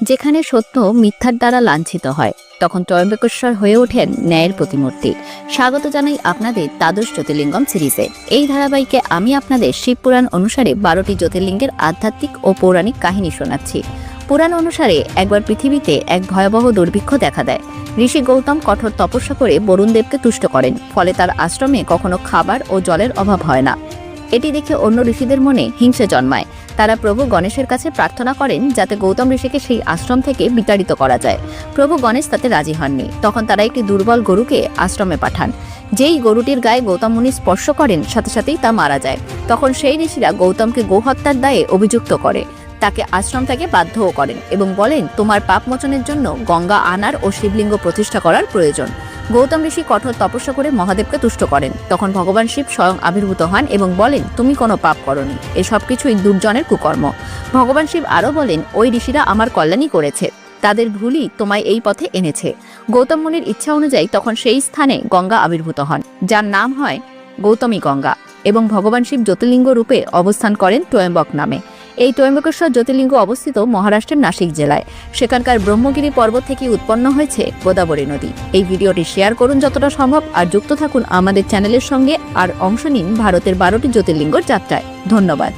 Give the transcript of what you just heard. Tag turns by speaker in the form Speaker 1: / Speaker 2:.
Speaker 1: যেখানে সত্য মিথ্যার দ্বারা লাঞ্ছিত হয়, তখন ত্রয়ম্বকেশ্বর হয়ে ওঠেন ন্যায়ের প্রতিমূর্তি। স্বাগত জানাই আপনাদের দ্বাদশ জ্যোতির্লিঙ্গম সিরিজে। এই ধারাবাহিকে আমি আপনাদের শিবপুরাণ অনুসারে বারোটি জ্যোতির্লিঙ্গের আধ্যাত্মিক ও পৌরাণিক কাহিনী শোনাচ্ছি। পুরাণ অনুসারে একবার পৃথিবীতে এক ভয়াবহ দুর্ভিক্ষ দেখা দেয়। ঋষি গৌতম কঠোর তপস্যা করে বরুণদেবকে তুষ্ট করেন, ফলে তার আশ্রমে কখনো খাবার ও জলের অভাব হয় না। এটি দেখে অন্য ঋষিদের মনে হিংসা জন্মায়। তারা প্রভু গণেশের কাছে প্রার্থনা করেন যাতে গৌতম ঋষিকে সেই আশ্রম থেকে বিতাড়িত করা যায়। প্রভু গণেশ তাতে রাজি হননি। তখন তারা একটি দুর্বল গরুকে আশ্রমে পাঠান। যেই গরুটির গায়ে গৌতম মুনি স্পর্শ করেন, সাথে সাথেই তা মারা যায়। তখন সেই ঋষিরা গৌতমকে গোহত্যার দায়ে অভিযুক্ত করে। তাকে আশ্রম থেকে বাধ্যও করেন এবং বলেন, তোমার পাপ মোচনের জন্য গঙ্গা আনার ও শিবলিঙ্গ প্রতিষ্ঠা করার প্রয়োজন। গৌতম ঋষি কঠোর তপস্যা করে মহাদেবকে তুষ্ট করেন। তখন ভগবান শিব স্বয়ং আবির্ভূত হন এবং বলেন, তুমি কোনো পাপ করনি এসব কিছুই দুর্জনের কুকর্ম। ভগবান শিব আরও বলেন, ওই ঋষিরা আমার কল্যাণই করেছে, তাদের ভুলই তোমায় এই পথে এনেছে। গৌতম মুনির ইচ্ছা অনুযায়ী তখন সেই স্থানে গঙ্গা আবির্ভূত হন, যার নাম হয় গৌতমী গঙ্গা এবং ভগবান শিব জ্যোতির্লিঙ্গ রূপে অবস্থান করেন টোয়েম্বক নামে। এই টয়ম্বকেশ্বর জ্যোতির্লিঙ্গ অবস্থিত মহারাষ্ট্রের নাসিক জেলায়। সেখানকার ব্রহ্মগিরি পর্বত থেকে উৎপন্ন হয়েছে গোদাবরী নদী। এই ভিডিওটি শেয়ার করুন যতটা সম্ভব আর যুক্ত থাকুন আমাদের চ্যানেলের সঙ্গে আর অংশ নিন ভারতের বারোটি জ্যোতির্লিঙ্গর যাত্রায়। ধন্যবাদ।